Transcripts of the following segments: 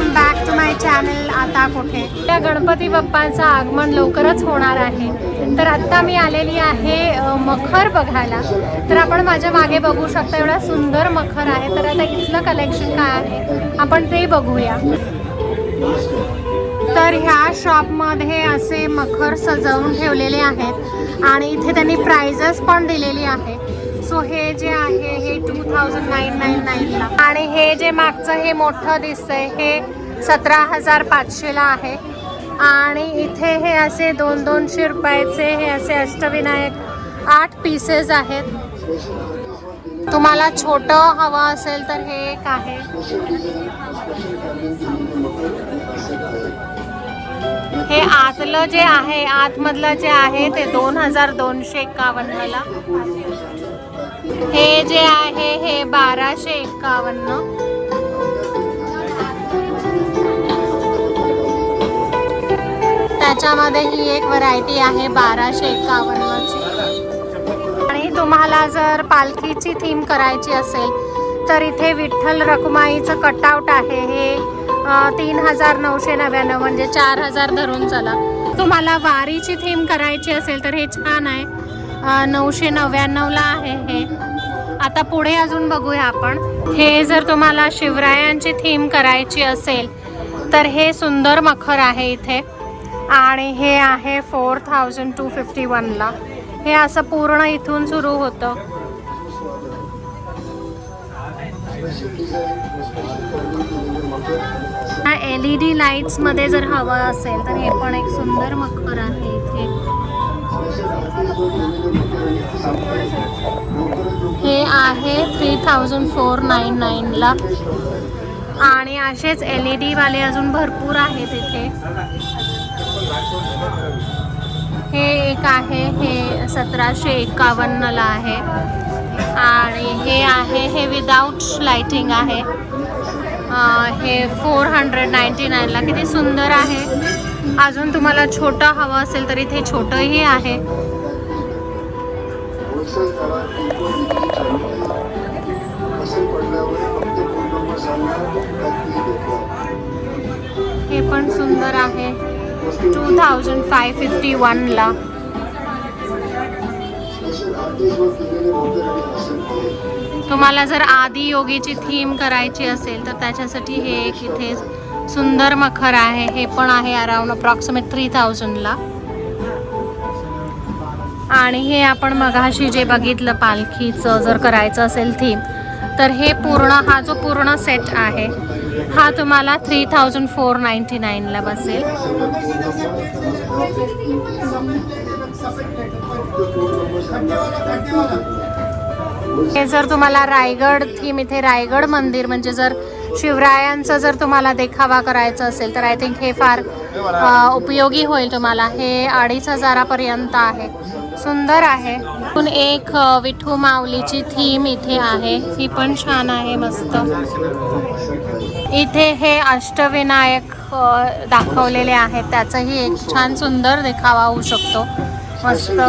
Welcome back to my channel. आता कुठे? त्या गणपती बाप्पांचं आगमन लवकरच होणार आहे. तर आत्ता मी आलेली आहे मखर बघायला. तर आपण माझ्या मागे बघू शकता एवढा सुंदर मखर आहे. तर आता इथलं कलेक्शन काय आहे? आपण ते बघूया. तर ह्या शॉपमध्ये असे मखर सजवून ठेवलेले आहेत आणि इथे त्यांनी प्राइजेस पण दिलेली आहे. सो हे जे आहे हे टू थाउजंड नाईन नाईन नाईनला आणि हे जे मागचं हे मोठं दिसतंय हे सतरा हजार पाचशेला आहे. आणि इथे हे असे दोन दोनशे रुपयाचे हे असे अष्टविनायक आठ पीसेस आहेत. तुम्हाला छोटं हवं असेल तर हे एक आहे. हे आतलं जे आहे आतमधलं जे आहे ते दोन हजार दोनशे एकावन्नला. हे जे आहे हे बाराशे एकावन्न. त्याच्यामध्ये ही एक व्हरायटी आहे बाराशे एक्कावन्नची आणि तुम्हाला जर पालखीची थीम करायची असेल तर इथे विठ्ठल रखुमाईचं कटआउट आहे. हे तीन हजार नऊशे नव्याण्णव म्हणजे चार हजार धरून चला. तुम्हाला वारीची थीम करायची असेल तर हे छान आहे. नऊशे नव्याण्णवला आहे हे. आता पुढे अजून बघूया आपण. हे जर तुम्हाला शिवरायांची थीम करायची असेल तर हे सुंदर मखर आहे इथे. आणि हे आहे फोर थाउजंड टू फिफ्टी वनला. हे असं पूर्ण इथून सुरू होतं. एल ई डी लाईट्समध्ये जर हवं असेल तर हे पण एक सुंदर मखर आहे इथे. हे आहे थ्री थाउजंड फोर नाईन नाईनला. आणि असेच एल ई डीवाले अजून भरपूर आहेत इथे. हे एक आहे हे सतराशे एकावन्नला आहे. आणि हे आहे हे विदाऊट लाइटिंग आहे. हे फोर हंड्रेड नाईन्टी नाईनला किती सुंदर आहे. अजून तुम्हाला छोटं हवं असेल तर इथे छोटंही आहे. हे पण सुंदर आहे. टू थाउजंड फाय फिफ्टी वनला तुम्हाला जर आदि योगीची थीम करायची असेल तर त्याच्यासाठी हे एक इथे सुंदर मखर आहे. हे पण आहे अराउंड अप्रॉक्सिमेट थ्री थाउजंडला आणि हे आपण मगाशी जे बघितलं पालखीचं जर करायचं असेल थीम तर हे पूर्ण हा जो पूर्ण सेट आहे हा तुम्हाला थ्री थाउजंड फोर नाईन्टी नाईनला बसेल. हे जर तुम्हाला रायगड थीम इथे रायगड मंदिर म्हणजे जर शिवरायांचा जर तुम्हाला देखावा करायचा असेल तर आय थिंक हे फार उपयोगी होईल तुम्हाला. हे अडीच हजारापर्यंत आहे. सुंदर आहे. अजून एक विठू माऊलीची थीम इथे आहे. ही पण छान आहे मस्त. इथे हे अष्टविनायक दाखवलेले आहेत. त्याचाही एक छान सुंदर देखावा होऊ शकतो. मस्त.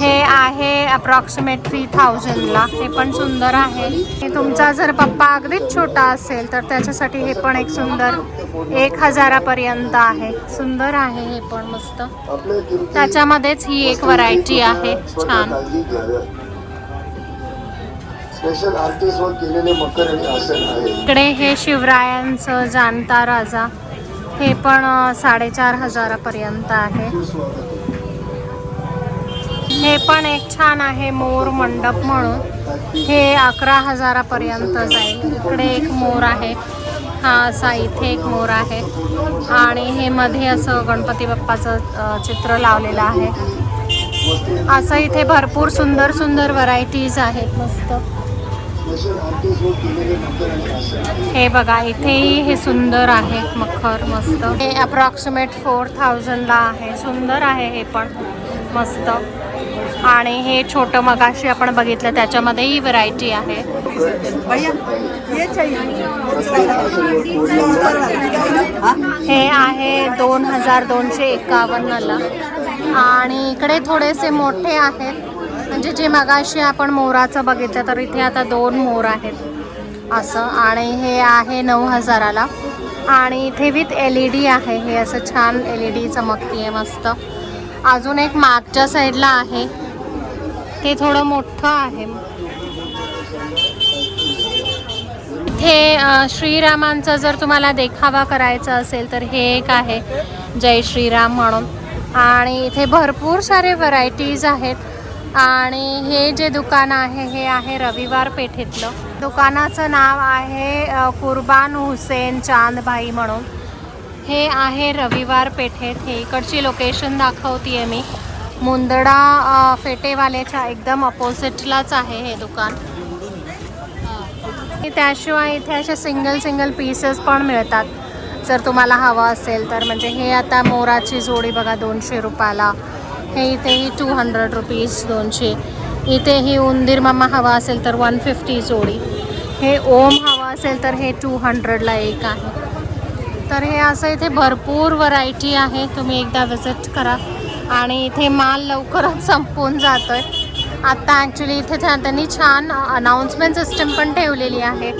हे आहे अप्रॉक्सिमेट थ्री थाउजंडला हे पण सुंदर आहे. हे तुमचा जर पप्पा अगदीच छोटा असेल तर त्याच्यासाठी हे पण एक सुंदर एक हजारापर्यंत आहे. सुंदर आहे हे पण मस्त. त्याच्यामध्येच ही एक व्हरायटी आहे. छान. स्पेशल आर्टिस्ट वर केलेले मकर आणि आसन आहे. इकडे हे शिवरायांचं जाणता राजा. हे पण साडेचार हजारापर्यंत आहे. हे पण एक छान आहे मोर मंडप म्हणून. हे अकरा हजारापर्यंत जाईल. इकडे एक मोर आहे. हा असा इथे एक मोर आहे. आणि हे मध्ये असं गणपती बाप्पाचं चित्र लावलेलं आहे. असं इथे भरपूर सुंदर सुंदर व्हरायटीज आहेत मस्त. हे बघा इथेही हे सुंदर आहे मखर मस्त. हे अप्रॉक्सिमेट फोर थाउजंडला आहे. सुंदर आहे हे पण मस्त. आणि हे छोटं मगाशी आपण बघितलं त्याच्यामध्येही व्हरायटी आहे. हे आहे दोन हजार दोनशे एकावन्नला. आणि इकडे थोडेसे मोठे आहेत. म्हणजे जे मगाशी आपण मोराचं बघितलं तर इथे आता दोन मोर आहेत. असं आणि हे आहे नऊ हजाराला. आणि इथे विथ एल ई डी आहे. हे असं छान एल ई डी चमकती आहे मस्त. अजून एक मागच्या साईडला आहे. ते थोडं मोठं आहे. इथे श्रीरामांचं श्रीरामांचा जर तुम्हाला देखावा करायचा असेल तर हे एक आहे. जय श्रीराम म्हणून. आणि इथे भरपूर सारे व्हरायटीज आहेत. आणि हे जे दुकान आहे हे आहे रविवार पेठेतलं. दुकानाचं नाव आहे कुर्बान हुसेन चांदभाई म्हणून. हे आहे रविवार पेठेत. हे इकडची लोकेशन दाखवते आहे मी. मुंदडा फेटेवाल्याच्या एकदम अपोजिटलाच आहे हे दुकान. त्याशिवाय इथे असे सिंगल सिंगल पीसेस पण मिळतात. जर तुम्हाला हवं असेल तर. म्हणजे हे आता मोराची जोडी बघा दोनशे रुपयाला. हे इथेही टू हंड्रेड रुपीज दोनशे. इथेही उंदीर मामा हवा असेल तर वन फिफ्टी जोडी. हे ओम हवा असेल तर हे टू हंड्रेडला एक आहे. तर हे असं इथे भरपूर व्हरायटी आहे. तुम्ही एकदा विजिट करा. आणि इथे माल लवकरच संपून जातो आहे आत्ता ॲक्च्युली इथे त्यांनी छान अनाऊन्समेंट सिस्टम पण ठेवलेली आहे.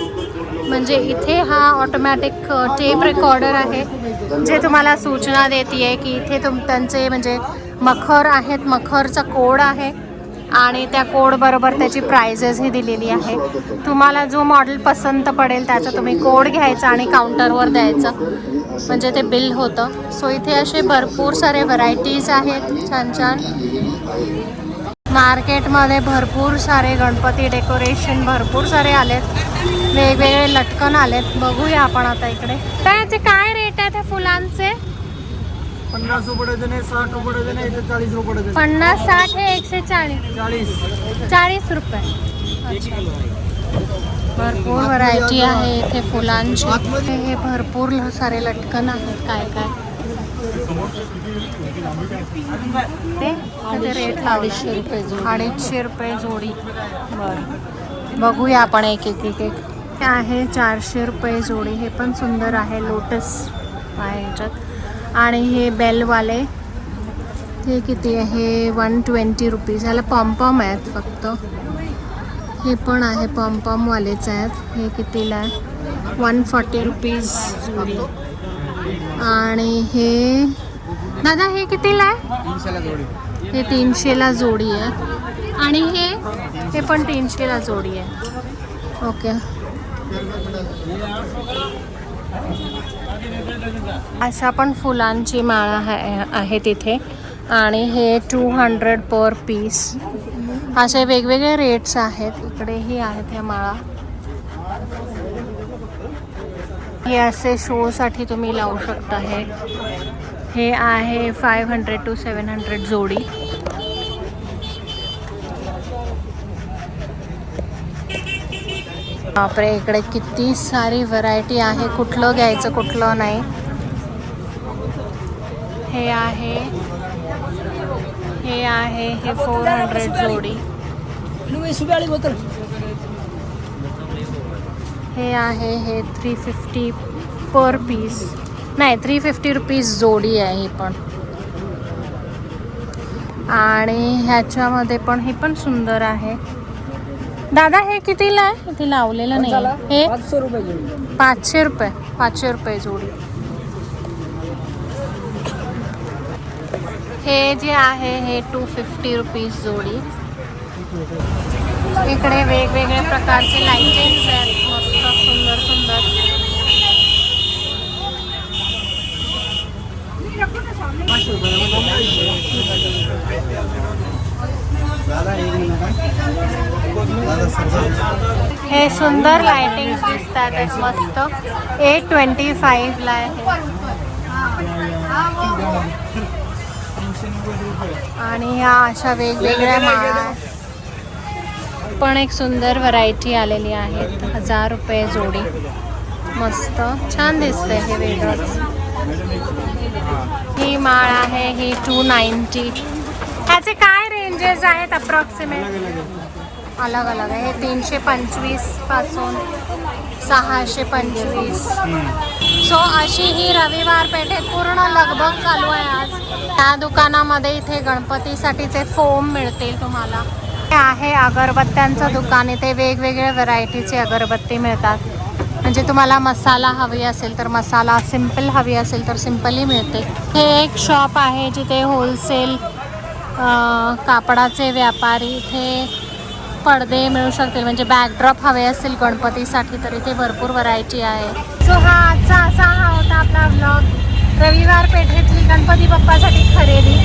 म्हणजे इथे हा ऑटोमॅटिक टेप रेकॉर्डर आहे. जे तुम्हाला सूचना देते आहे की इथे तुम त्यांचे म्हणजे मखर आहेत मखरचा कोड आहे आणि त्या कोडबरोबर त्याची प्राइजेसही दिलेली आहे. तुम्हाला जो मॉडेल पसंत पडेल त्याचा तुम्ही कोड घ्यायचा आणि काउंटरवर द्यायचं. म्हणजे ते बिल होतं. सो इथे असे भरपूर सारे व्हरायटीज आहेत. छान छान. मार्केटमध्ये भरपूर सारे गणपती डेकोरेशन भरपूर सारे आलेत. वेगवेगळे लटकन आलेत. बघूया आपण आता इकडे. त्याचे काय रेट आहेत त्या फुलांचे? पन्नास रुपये डझन आहे साठ रुपये डझन आहे इथे चाळीस रुपये डझन पन्नास साठ हे एकशे चाळीस. चाळीस चाळीस रुपये भरपूर व्हरायटी आहे इथे फुलांची. हे हे भरपूर ल- सारे लटकन आहेत काय काय. ते त्याचे रेट रुपये अडीचशे रुपये जोडी. बरं. बघूया आपण एक एक एक एक. हे आहे चारशे रुपये जोडी. हे पण सुंदर आहे लोटस आहे ह्याच्यात आणि हे बेलवाले हे किती आहे? वन ट्वेंटी रुपीज ह्याला पॉम्पॉम आहेत फक्त. हे पण आहे पॉम्पॉमवालेच आहेत. हे कितीला आहे? वन फॉर्टी रुपीज जोडी आणि हे दादा हे कितीला आहे? हे तीनशेला जोडी आहे आणि हे हे पण तीनशेला जोडी आहे ओके. अशा पण फुलांची माळा आहे आहे तिथे आणि हे टू हंड्रेड पर पीस असे वेगवेगळे रेट्स आहेत. इकडेही आहेत ह्या माळा. हे असे शोसाठी तुम्ही लावू शकता हे. हे आहे five hundred two seven hundred जोडी. बापरे इकडे किती सारी व्हरायटी आहे. कुठलं घ्यायचं कुठलं नाही. हे आहे हे आहे हे फोर हंड्रेड जोडी. हे आहे हे थ्री फिफ्टी पर पीस नाही थ्री फिफ्टी रुपीज जोडी आहे ही पण. आणि ह्याच्यामध्ये पण हे पण सुंदर आहे. दादा हे कितीला आहे? इथे लावलेलं नाही. हे पाचशे रुपये पाचशे रुपये पाचशे रुपये जोडी. हे जे आहे हे टू फिफ्टी रुपीज जोडी. इकडे वेगवेगळे प्रकारचे लाइटिंग्स आहेत मस्त सुंदर सुंदर. हे सुंदर लाइटिंग दिसतात आहेत मस्त. एट ट्वेंटी फाईव्हला आहे. आणि ह्या अशा वेगवेगळ्या माळा पण एक सुंदर व्हरायटी आलेली आहे. हजार रुपये जोडी. मस्त. छान दिसतंय हे वेगळंच. ही माळ आहे ही टू नाईन्टी ह्याचे काय रेंजेस आहेत अप्रॉक्सिमेट अलग अलग. आहे. तीनशे पंचवीसपासून सहाशे पंचवीस. सो अशी ही रविवार पेठेत पूर्ण लगबग चालू आहे आज. त्या दुकानामध्ये इथे गणपतीसाठीचे फोम मिळतील तुम्हाला. हे आहे अगरबत्त्यांचं दुकान. इथे वेगवेगळ्या व्हरायटीची अगरबत्ती मिळतात. म्हणजे तुम्हाला मसाला हवी असेल तर मसाला सिंपल हवी असेल तर सिम्पलही मिळते हे एक शॉप आहे जिथे होलसेल कापडाचे व्यापारी इथे पडदे मिळू शकतील. म्हणजे बॅकड्रॉप हवे असतील गणपतीसाठी तर इथे भरपूर व्हरायटी आहे. सो हा आजचा असा हा होता आपला ब्लॉग रविवार पेठेतली गणपती बाप्पासाठी खरेदी.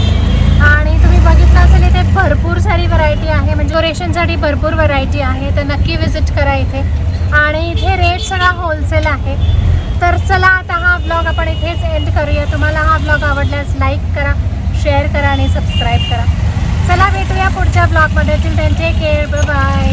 आणि तुम्ही बघितलं असेल इथे भरपूर सारी व्हरायटी आहे. म्हणजे डेकोरेशनसाठी भरपूर व्हरायटी आहे. तर नक्की विजिट करा इथे. आणि इथे रेट सगळा होलसेल आहे. तर चला आता हा ब्लॉग आपण इथेच एंड करूया. तुम्हाला हा ब्लॉग आवडल्यास लाईक करा. शेअर करा आणि सबस्क्राईब करा. चला भेटूया पुढच्या ब्लॉगमध्ये टेक केअर बाय